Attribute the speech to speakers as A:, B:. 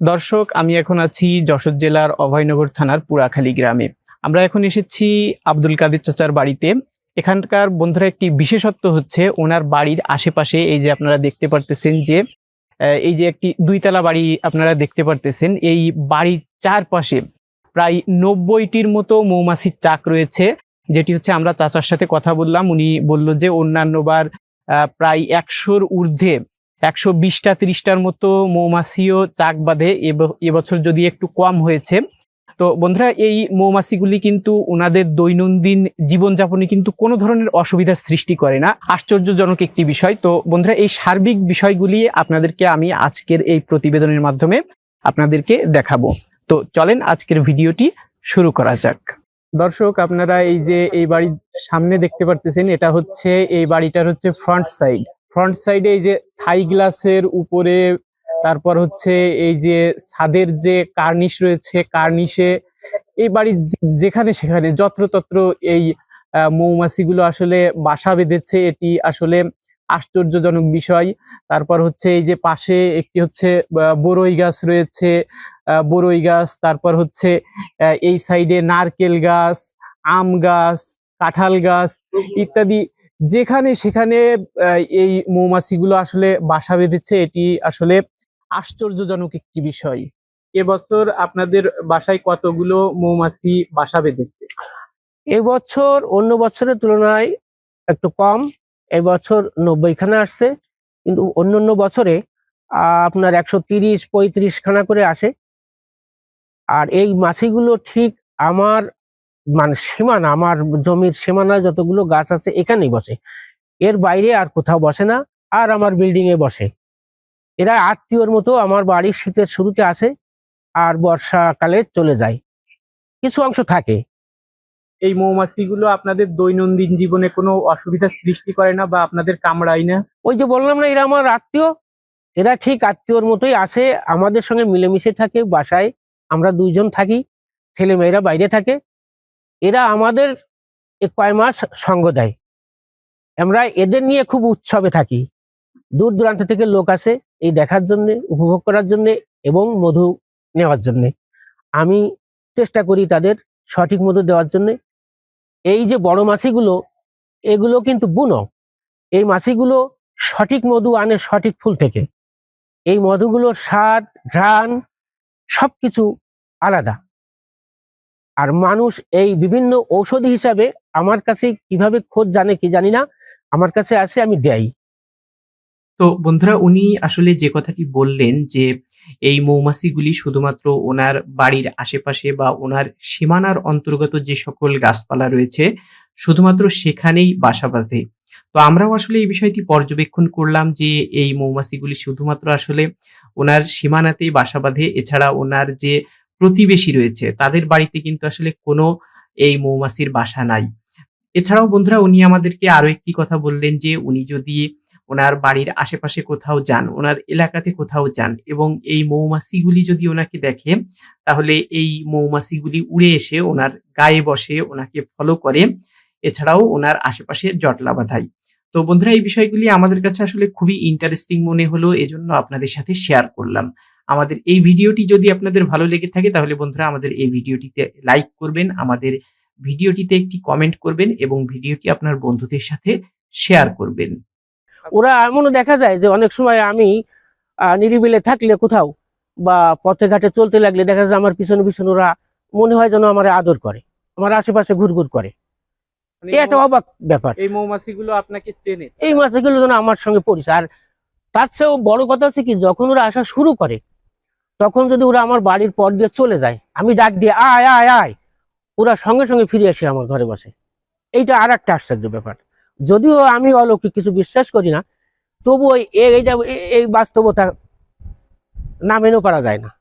A: দর্শক, আমি এখন আছি যশোর জেলার অভয়নগর থানার পুরাখালী গ্রামে। আমরা এখন এসেছি আব্দুল কাদের চাচার বাড়িতে। এখানকার বন্ধুরা একটি বিশেষত্ব হচ্ছে ওনার বাড়ির আশেপাশে এই যে আপনারা দেখতে পারতেছেন যে এই যে একটি দুইতলা বাড়ি আপনারা দেখতে পারতেছেন, এই বাড়ির চারপাশে প্রায় নব্বইটির মতো মৌমাছির চাক রয়েছে, যেটি হচ্ছে আমরা চাচার সাথে কথা বললাম। উনি বলল যে, অন্যান্যবার প্রায় একশোর ঊর্ধ্বে একশো বিশটা, তিরিশটার মতো মৌমাছিও চাক বাঁধে। এব- এবছর যদি একটু কম হয়েছে। তো বন্ধুরা, এই মৌমাছিগুলি কিন্তু ওনাদের দৈনন্দিন জীবনযাপনে কিন্তু কোনো ধরনের অসুবিধার সৃষ্টি করে না। আশ্চর্যজনক একটি বিষয়। তো বন্ধুরা, এই সার্বিক বিষয়গুলি আপনাদেরকে আমি আজকের এই প্রতিবেদনের মাধ্যমে আপনাদেরকে দেখাবো। তো চলেন আজকের ভিডিওটি শুরু করা যাক। দর্শক, আপনারা এই যে এই বাড়ির সামনে দেখতে পারতেছেন, এটা হচ্ছে, এই বাড়িটার হচ্ছে ফ্রন্ট সাইড ফ্রন্ট সাইডে এই যে থাই গ্লাসের উপরে, তারপর হচ্ছে এই যে ছাদের যে কার্নিশ রয়েছে, কার্নিশে এই বাড়ির যেখানে সেখানে যত্রতত্র এই মৌমাছিগুলো আসলে বাসা বেঁধেছে, এটি আসলে আশ্চর্যজনক বিষয়। তারপর হচ্ছে এই যে পাশে একটি হচ্ছে বরই গাছ রয়েছে বরই গাছ, তারপর হচ্ছে এই সাইডে নারকেল গাছ, আম গাছ, কাঁঠাল গাছ ইত্যাদি যেখানে সেখানে এই মৌমাছিগুলো আসলে বাসা বেঁধেছে, এটি আসলে আশ্চর্যজনক একটি বিষয়। এবছর আপনাদের বাসায় কতগুলো মৌমাছি বাসা বেঁধেছে?
B: এবছর অন্য বছরের তুলনায় একটু কম, এবছর বছর নব্বই খানা আসছে, কিন্তু অন্য অন্য বছরে আপনার একশো তিরিশ পঁয়ত্রিশ খানা করে আসে। আর এই মাছিগুলো ঠিক আমার মানে সীমানা আমার জমির সীমানা যতগুলো গাছ আছে এখানেই বসে। এর বাইরে আর কোথাও বসে না আর আমার বিল্ডিং এ বসে। এরা আত্মীয়র মতো আমার বাড়ির শীতের শুরুতে আসে আর বর্ষাকালে চলে যায়। কিছু অংশ থাকে।
A: এই মৌমাছিগুলো আপনাদের দৈনন্দিন জীবনে কোনো অসুবিধার সৃষ্টি করে না বা আপনাদের কামড়ায় না?
B: ওই যে বললাম না এরা আমার আত্মীয়। এরা ঠিক আত্মীয়র মতোই আসে আমাদের সঙ্গে মিলেমিশে থাকে বাসায় আমরা দুইজন থাকি ছেলে মেয়েরা বাইরে থাকে। এরা আমাদের কয় মাস সঙ্গ দেয়। আমরা এদের নিয়ে খুব উৎসবে থাকি। দূর দূরান্ত থেকে লোক আসে এই দেখার জন্য, উপভোগ করার জন্য এবং মধু নেওয়ার জন্য। আমি চেষ্টা করি তাদের সঠিক মধু দেওয়ার জন্য। এই যে বড় মাছিগুলো, এগুলো কিন্তু বুনো। এই মাছিগুলো সঠিক মধু আনে সঠিক ফুল থেকে। এই মধুগুলোর স্বাদ, ঘ্রাণ সব কিছু আলাদা। আর মানুষ এই বিভিন্ন ঔষধি হিসাবে আমার কাছে কীভাবে খোঁজ জানে কি জানি না, আমার কাছে আসে, আমি দেই।
C: তো বন্ধুরা, উনি আসলে যে কথাটি বললেন যে এই মৌমাছিগুলি শুধুমাত্র ওনার বাড়ির আশেপাশে বা ওনার সীমানার অন্তর্গত যে সকল গাছপালা রয়েছে, শুধুমাত্র সেখানেই বাসা বাঁধে। তো আমরাও আসলে এই বিষয়টি পর্যবেক্ষণ করলাম যে এই মৌমাছিগুলি শুধুমাত্র আসলে ওনার সীমানাতেই বাসা বাঁধে, এছাড়া ওনার যে প্রতিবেশী রয়েছে। তাদের বাড়িতে কিন্তু আসলে কোনো এই মৌমাছির বাসা নাই। এছাড়াও বন্ধুরা, উনি আমাদেরকে আরও একটি কথা বললেন যে, উনি যদি ওনার বাড়ির আশেপাশে কোথাও যান, ওনার এলাকাতে কোথাও যান এবং এই মৌমাছিগুলি যদি ওনাকে দেখে, তাহলে এই মৌমাছিগুলি উড়ে এসে ওনার গায়ে বসে ওনাকে ফলো করে। এছাড়াও ওনার আশেপাশে জটলা বাঁধায় তো বন্ধুরা, এই বিষয়গুলি আমাদের কাছে আসলে খুবই ইন্টারেস্টিং মনে হলো, এজন্য আপনাদের সাথে শেয়ার করলাম। আমাদের এই ভিডিওটি যদি আপনাদের ভালো লেগে থাকে তাহলে বন্ধুরা আমাদের এই ভিডিওটিতে লাইক করবেন আমাদের ভিডিওটিতে একটি কমেন্ট করবেন এবং ভিডিওটি আপনার বন্ধুদের সাথে শেয়ার করবেন।
B: ওরা এমনও দেখা যায় যে অনেক সময় আমি আহ, নিরিবিলে থাকলে কোথাও বা পথে ঘাটে চলতে লাগলে দেখা যায় আমার পিছনে পিছনে ওরা মনে হয় যেন আমার আদর করে আমার আশেপাশে ঘুরঘুর করে।
A: মানে
B: একটা অবাক ব্যাপার।
A: এই মৌমাছিগুলো আপনাকে চেনে।
B: এই মাছগুলো যেন আমার সঙ্গে পরিচয়। আর তার চেয়েও বড় কথা হচ্ছে কি যখন ওরা আসা শুরু করে তখন যদি ওরা আমার বাড়ির পর দিয়ে চলে যায়, আমি ডাক দিয়ে, আয় আয় আয়। ওরা সঙ্গে সঙ্গে ফিরে আসে আমার ঘরে বসে। এইটা আর একটা আশ্চর্য ব্যাপার। যদিও আমি অলৌকিক কিছু বিশ্বাস করি না তবু এই- এইটা এই বাস্তবতা নামেনও পারা যায় না।